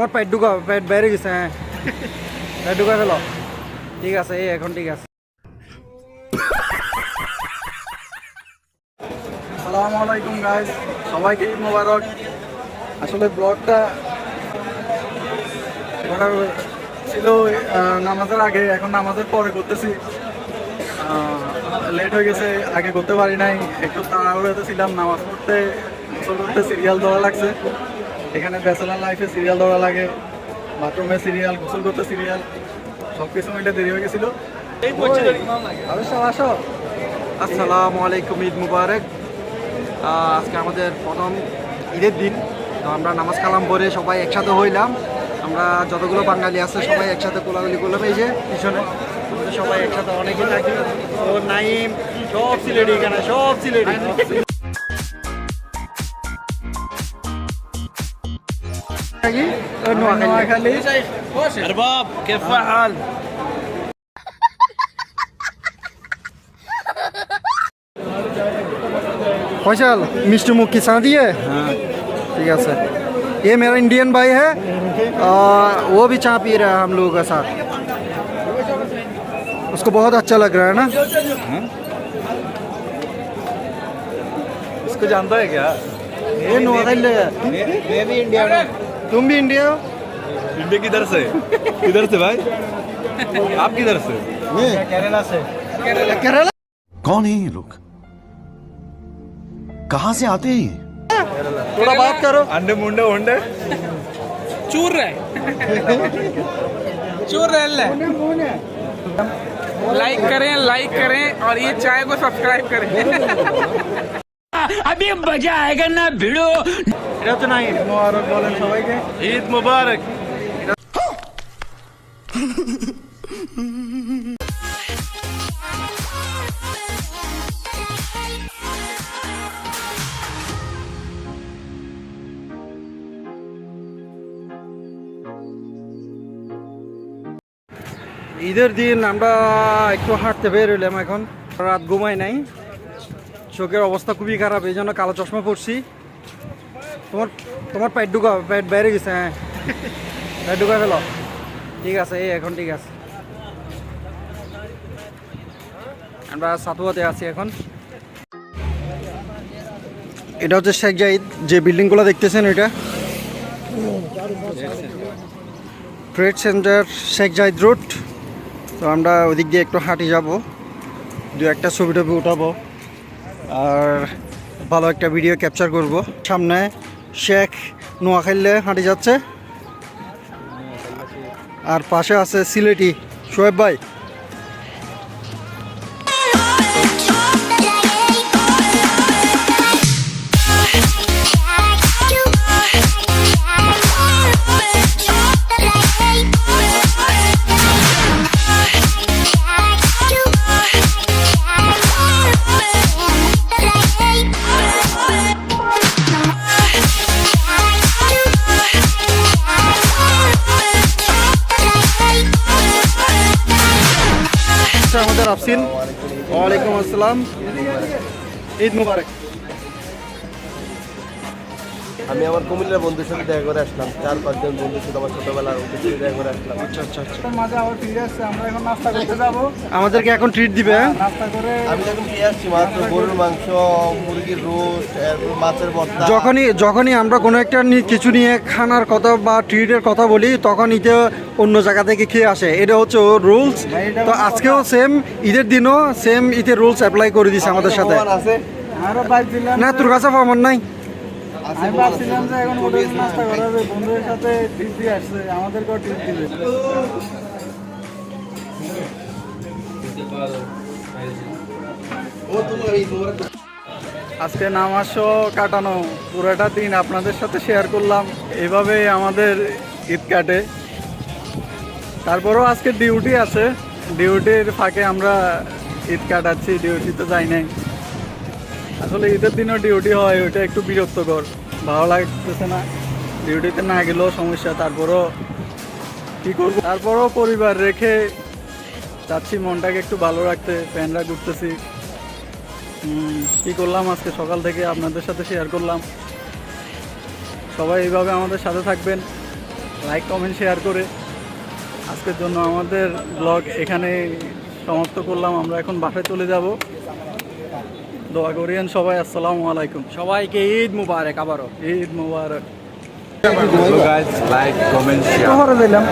তোমার পেট পেট বাইরে গেছে হ্যাঁ। পেট ফেলো। ঠিক আছে, এই এখন ঠিক আছে। আসসালামু আলাইকুম গাইস সবাইকে মোবারক? আসলে ব্লগটা ছিল নামাজের আগে, এখন নামাজের পরে করতেছি। লেট হয়ে গেছে, আগে করতে পারি নাই, একটু তাড়াহুড়োতে ছিলাম, নামাজ পড়তে সিরিয়াল ধরা লাগছে। এখানে ব্যাচেলার লাইফে সিরিয়াল ধরা লাগে বাথরুমে সিরিয়াল গোসল করতে সিরিয়াল সব কিছু মিলে দেরি হয়ে গেছিল। আসো। আসসালামু আলাইকুম ঈদ মুবারক। আজকে আমাদের প্রথম ঈদের দিন তো আমরা নামাজ কালাম পরে সবাই একসাথে হইলাম। আমরা যতগুলো বাঙালি আছে সবাই একসাথে কোলাগুলি করলাম এই যে পিছনে। সবাই একসাথে অনেকেই থাকি তো নাইম সব সিলেটি এখানে সব সিলেটি। نواخلي ارباب كيف حال फैसल मिष्टी मुख की शादी है। हाँ। ठीक है सर। ये मेरा इंडियन भाई है आ, वो भी चाय पी रहा है हम लोगों का साथ। उसको बहुत अच्छा लग रहा है ना? इसको जानता है क्या? ये नोवेल मैं भी इंडिया में तुम भी इंडिया हो? इंडिया किधर से? किधर से भाई? आप किधर से? केरला से। केरला। कौन है ये लोग? कहाँ से आते हैं ये? थोड़ा बात करो। अंडे मुंडे वंडे चूर रहे। चूर रहे लाइक करें लाइक करें और ये चाय को सब्सक्राइब करें। अभी मजा आएगा ना भिड़ो এটা হচ্ছে নাই মোবারক বলেন সবাইকে ईद मुबारक ঈদের দিন আমরা একটু হাঁটতে বের হইলাম এখন রাত ঘুমাই নাই চোখের অবস্থা খুবই খারাপ, এই জন্য কালো চশমা পরছি। তোমার তোমার পেট ঢুকা পেট বাইরে গেছে হ্যাঁ। পেট ঢুকা ফেলো। ঠিক আছে, এই এখন ঠিক আছে। আমরা সাতুয়াতে আছি এখন। এটা হচ্ছে শেখ জাহিদ, যে বিল্ডিংগুলো দেখতেছেন এটা trade centre Sheikh Zahid road তো আমরা ওদিক দিয়ে একটু হাঁটি যাব। দু একটা ছবি টবি উঠাবো। আর ভালো একটা ভিডিও ক্যাপচার করব। সামনে শেখ নোয়াখাইলে হাঁটে যাচ্ছে। আর পাশে আছে সিলেটি। শোয়েব ভাই আফসিন। ওয়ালাইকুম আসসালাম। ঈদ মুবারক। আমি আমার কুমিল্লার বন্ধুর সাথে দেখা করে আসলাম। চার পাঁচজন বন্ধুর সাথে আমার ছোটবেলার ওদের সাথে দেখা করে আসলাম। আচ্ছা আচ্ছা আচ্ছা। মাঝে আবার ফিরে আসছে আমরা এখন নাস্তা করতে যাব। আমাদেরকে এখন ট্রিট দিবে হ্যাঁ? নাস্তা করে আমি যখন পেয়ে আসছি মাত্র গরুর মাংস মুরগির রোস্ট এরপর মাছের ভর্তা। যখনই যখনই আমরা কোনো একটা কিছু নিয়ে খানার কথা বা ট্রিটের কথা বলি তখন ইতে অন্য জায়গা থেকে খেয়ে আসে। এটা হচ্ছে ওর রুলস তো আজকেও সেম ঈদের দিনও সেম ঈদের রুলস অ্যাপ্লাই করে দিছে আমাদের সাথে। না তোর কাছে আমার নাই। আমি ভাবছিলাম যে এখন ওদের নাস্তা বন্ধুদের সাথে দিয়ে আসছে, আমাদেরকেও ট্রিপ দিবে। আজকে নামাজ কাটানো, পুরোটা দিন আপনাদের সাথে শেয়ার করলাম এভাবে আমাদের ঈদ কাটে। তারপরেও আজকে ডিউটি আছে ডিউটির ফাঁকে আমরা ঈদ কাটাচ্ছি ডিউটিতে যাই নাই। আসলে ঈদের দিনও ডিউটি হয়, ওইটা একটু বিরক্তকর। ভালো লাগতেছে না। ডিউটিতে না গেলেও সমস্যা, তারপরও কী করব? তারপরও পরিবার রেখে চাচ্ছি মনটাকে একটু ভালো রাখতে ফ্যানরা ঘুরতেছি। কী করলাম আজকে? সকাল থেকে আপনাদের সাথে শেয়ার করলাম। সবাই এইভাবে আমাদের সাথে থাকবেন। লাইক কমেন্ট শেয়ার করে। আজকের জন্য আমাদের ব্লগ এখানে সমাপ্ত করলাম। আমরা এখন বাসায় চলে যাব। দোয়া করিয়েন সবাই আসসালামু আলাইকুম। সবাইকে ঈদ মুবারক আবারও। Eid Mubarak. Like comment like, comment, share. দিলাম।